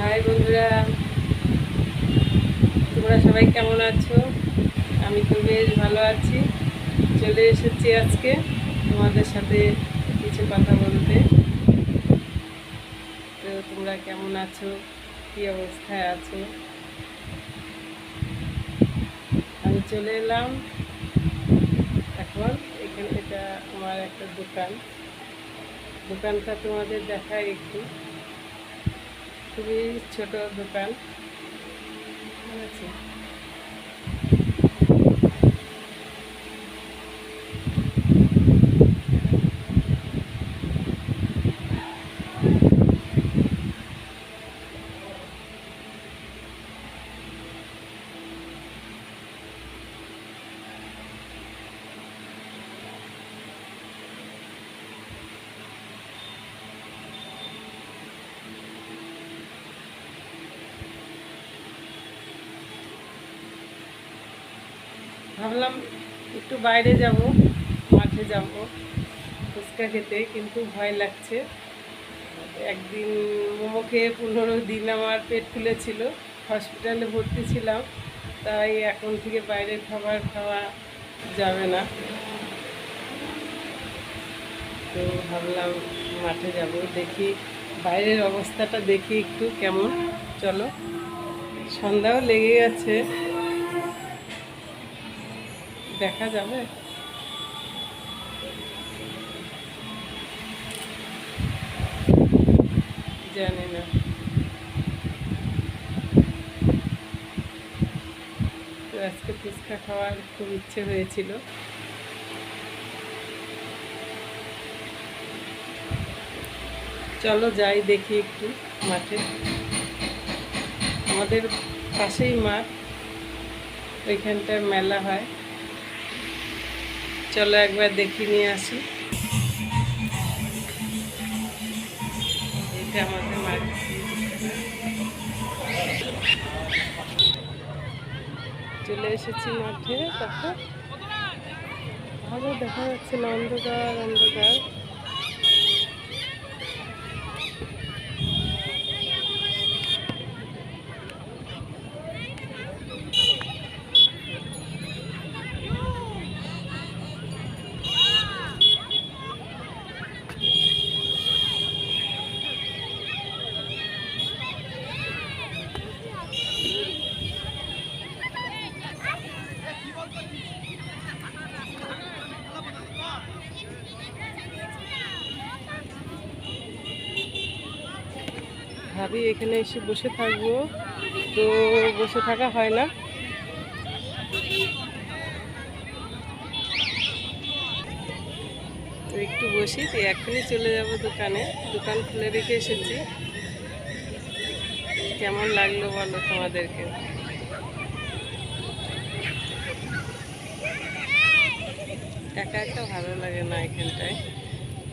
High বন্ধুরা। তোমরা সবাই কেমন আছো? আমি তো বেশ ভালো আছি। চলে এসেছি আজকে তোমাদের সাথে কিছু কথা বলতে। তো তোমরা কেমন আছো? কী অবস্থায় আছো? আমি চলে এলাম। এখন এখানে এটা আমার একটা দোকান। দোকানটা তোমাদের দেখায় একটু। খুবই ছোট দোকান। ঠিক আছে ভাবলাম একটু বাইরে যাব, মাঠে যাব, ফুচকা খেতে, কিন্তু ভয় লাগছে। একদিন মোমো খেয়ে পনেরো দিন আমার পেট ফুলেছিল, হসপিটালে ভর্তি ছিলাম, তাই এখন থেকে বাইরের খাবার খাওয়া যাবে না। তো ভাবলাম মাঠে যাব, দেখি বাইরের অবস্থাটা দেখি একটু কেমন। চলো, সন্ধ্যাও লেগে গেছে। দেখা যাবে? জানি না। আজকে ফুচকা খাওয়ার খুব ইচ্ছে হয়েছিল। চলো যাই দেখি একটু মাঠে। আমাদের পাশেই মাঠ, ওইখানটায় মেলা হয়। চলো একবার দেখি নিয়ে আসি। চলে এসেছি মাঠে, তখন। ভালো দেখা যাচ্ছে না অন্ধকার অন্ধকার। ভাবি, এখানে এসে বসে থাকব। তো বসে থাকা হয় না। একটু বসি, তো এখনই চলে যাব দোকানে। দোকান খুলে রেখে এসেছি। কেমন লাগল বলো তোমাদেরকে? একা একা ভালো লাগে না এখানটায়।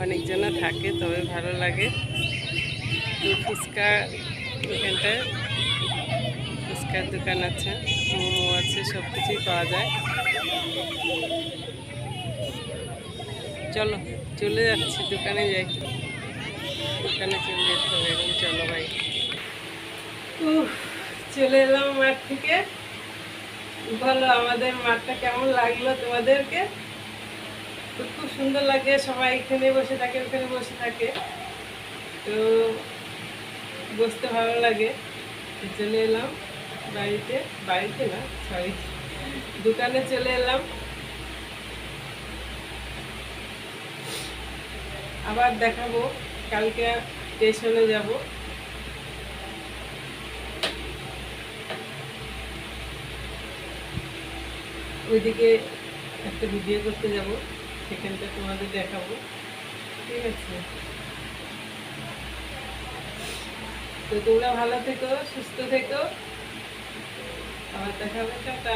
অনেকজনা থাকে, তবে ভালো লাগে। ফুচকা এখানটায় ফুচকার দোকান আছে, মোমো আছে সব কিছুই পাওয়া যায়। চলো, চলে যাচ্ছি, দোকানে যাই। দোকানে চলে যেতে হবে, এখন চলো ভাই। চলে এলাম মাঠ থেকে। বলো, আমাদের মাঠটা কেমন লাগল তোমাদেরকে? খুব সুন্দর লাগে, সবাই এখানে বসে থাকে, ওখানে বসে থাকে। তো বসতে ভালো লাগে। চলে এলাম বাড়িতে। বাড়িতে না সরি দোকানে চলে এলাম। আবার দেখাবো। কালকে স্টেশনে যাব। ওইদিকে একটা ভিডিও করতে যাব। সেখানটা তোমাদের দেখাবো। ঠিক আছে। তো তোমরা ভালো থেকো সুস্থ থেকো। আবার দেখা হবে টাটা।